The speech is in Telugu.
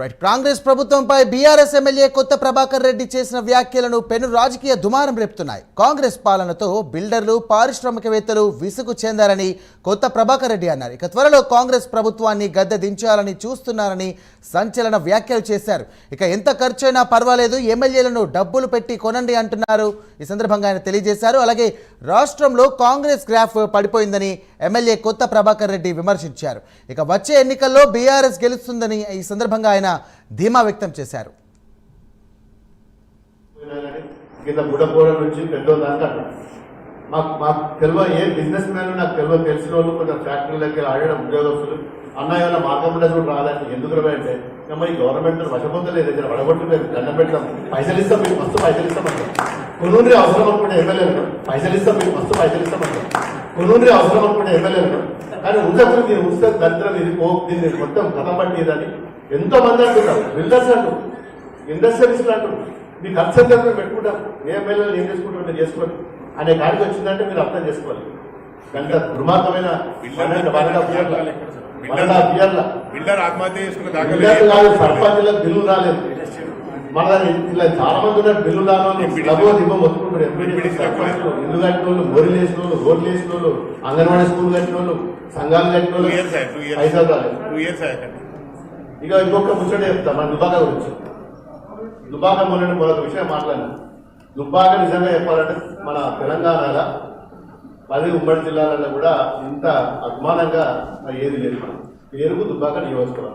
రైట్ కాంగ్రెస్ ప్రభుత్వంపై బీఆర్ఎస్ ఎమ్మెల్యే కొత్త ప్రభాకర్ రెడ్డి చేసిన వ్యాఖ్యలను పెను రాజకీయ దుమారం రేపుతున్నాయి. కాంగ్రెస్ పాలనతో బిల్డర్లు పారిశ్రామికవేత్తలు విసుగు చెందారని కొత్త ప్రభాకర్ రెడ్డి అన్నారు. ఇక త్వరలో కాంగ్రెస్ ప్రభుత్వాన్ని గద్దె దించాలని చూస్తున్నారని సంచలన వ్యాఖ్యలు చేశారు. ఇక ఎంత ఖర్చైనా పర్వాలేదు ఎమ్మెల్యేలను డబ్బులు పెట్టి కొనండి అంటున్నారు. ఈ సందర్భంగా ఆయన తెలియజేశారు. అలాగే రాష్ట్రంలో కాంగ్రెస్ గ్రాఫ్ పడిపోయిందని ఎమ్మెల్యే కొత్త ప్రభాకర్ రెడ్డి విమర్శించారు. ఇక వచ్చే ఎన్నికల్లో బీఆర్ఎస్ గెలుస్తుందని ఈ సందర్భంగా ఆయన ధీమా వ్యక్తం చేశారు. పోయినా కానీ కింద బుడపోడ నుంచి పెద్ద దాకా మాకు మాకు తెలియ ఏ బిజినెస్ మ్యాన్ నాకు తెలియ తెలిసిన వాళ్ళు కొంచెం ఫ్యాక్టరీలకి ఆడడం ఉద్యోగస్తులు. అన్న ఏమైనా మార్గం ఉండదు కూడా రాదండి ఎందుకు రవే అంటే మరి గవర్నమెంట్ వశపొందలేదు దగ్గర వడగొట్టలేదు దండం పెడతాం. పైసలు ఇస్తాం మీకు మస్తు పైసలు ఇస్తామంటాం కొనూరి అవసరం అనుకుంటే ఎమ్మెల్యేలు పైసలు ఇస్తాం మీకు మస్తు పైసలు ఇస్తామంటాం కొనూరి అవసరం అనుకుంటే ఎమ్మెల్యేలు కానీ ఉంచప్పుడు మీరు ఉంచితే దరిద్రం ఇది పో దీన్ని మొత్తం కథం పట్టేదని ఎంతో మంది అంటున్నారు. బిల్డర్స్ అంటారు ఇండస్ట్రియలిస్టులు అంటారు మీకు అర్థం పెట్టుకుంటాం ఏ ఎమ్మెల్యేలు ఏం చేసుకుంటుంటే చేసుకోండి. అనే కాడికి వచ్చిందంటే మీరు అర్థం చేసుకోవాలి. కనుక దుర్మార్గమైన సర్పంచులకు బిల్లు రాలేదు. మన ఇలా చాలా మంది ఉన్నారు బిల్లు రాను డబ్బు ఇవ్వ మొత్తుకుంటారు ఇల్లు కట్టిన వాళ్ళు మోరీలు వేసిన వాళ్ళు రోడ్లు వేసిన వాళ్ళు అంగన్వాడీ స్కూల్ కట్టిన వాళ్ళు సంఘాలు కట్టిన వాళ్ళు. ఇక ఇంకొక ముచ్చట చెప్తా మన దుబాక గురించి. దుబాక మొన్న మరొక విషయం మాట్లాడినా. దుబ్బాక నిజంగా చెప్పాలంటే మన తెలంగాణలో పది ఉమ్మడి జిల్లాలలో కూడా ఇంత అభిమానంగా ఏది లేదు. మనం పేరుకు దుబ్బాక నియోజకవర్గం.